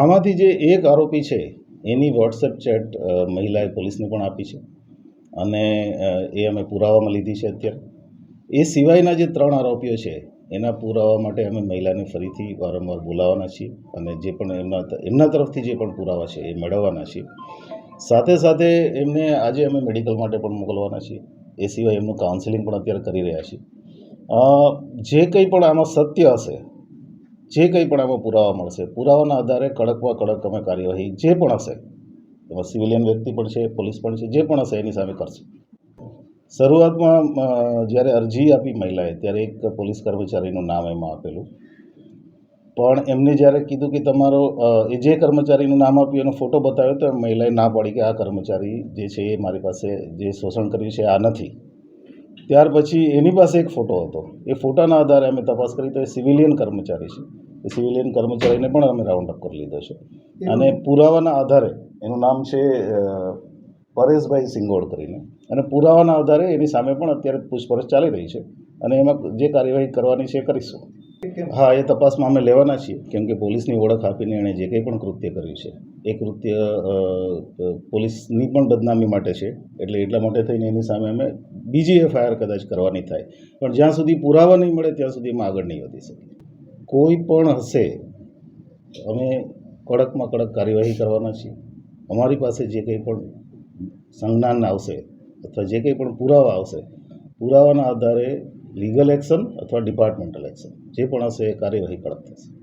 આમાંથી જે એક આરોપી છે, એની વોટ્સએપ ચેટ મહિલાએ પોલીસને પણ આપી છે. અને એ અમે પુરાવામાં લીધી છે અત્યારે. એ સિવાયના જે ત્રણ આરોપીઓ છે, એના પુરાવા માટે અમે મહિલાને ફરીથી વારંવાર બોલાવવાના છીએ અને જે પણ એમના એમના તરફથી જે પણ પુરાવા છે એ મેળવવાના છીએ. સાથે સાથે એમને આજે અમે મેડિકલ માટે પણ મોકલવાના છીએ. એ સિવાય એમનું કાઉન્સેલિંગ પણ અત્યારે કરી રહ્યા છીએ. જે કંઈ પણ આમાં સત્ય હશે, જે કંઈ પણ આમાં પુરાવા મળશે, પુરાવાના આધારે કડકમાં કડક અમે કાર્યવાહી જે પણ હશે, એમાં સિવિલિયન વ્યક્તિ પણ છે, પોલીસ પણ છે, જે પણ હશે એની સામે કરશે. શરૂઆતમાં જ્યારે અરજી આપી મહિલાએ, ત્યારે એક પોલીસ કર્મચારીનું નામ એમાં આપેલું. પણ એમને જ્યારે કીધું કે તમારો એ જે કર્મચારીનું નામ આપ્યું, એનો ફોટો બતાવ્યો, તો મહિલાએ ના પાડી કે આ કર્મચારી જે છે એ મારી પાસે જે શોષણ કર્યું છે, આ નથી. ત્યાર પછી એની પાસે એક ફોટો હતો. એ ફોટાના આધારે અમે તપાસ કરી તો એ સિવિલિયન કર્મચારી છે. એ સિવિલિયન કર્મચારીને પણ અમે રાઉન્ડ અપ કરી લીધો છે. અને પુરાવાના આધારે એનું નામ છે પરેશભાઈ સિંગોડ કરીને. અને પુરાવાના આધારે એની સામે પણ અત્યારે પૂછપરછ ચાલી રહી છે. અને એમાં જે કાર્યવાહી કરવાની છે એ કરીશું. હા, એ તપાસમાં અમે લેવાના છીએ. કેમ કે પોલીસની ઓળખ આપીને એણે જે કંઈ પણ કૃત્ય કર્યું છે. એ કૃત્ય પોલીસની પણ બદનામી માટે છે. એટલે એટલા માટે થઈને એની સામે અમે બીજી એફઆઈઆર કદાચ કરવાની થાય. પણ જ્યાં સુધી પુરાવા નહીં મળે, ત્યાં સુધી એમાં આગળ નહીં વધી શકીએ કોઈ પણ હશે, અમે કડકમાં કડક કાર્યવાહી કરવાના છીએ. અમારી પાસે જે કંઈ પણ સંજ્ઞાન આવશે, અથવા જે કંઈ પણ પુરાવા આવશે, પુરાવાના આધારે લીગલ એક્શન અથવા ડિપાર્ટમેન્ટલ એક્શન જે પણ હશે એ કાર્યવાહી કડક થશે.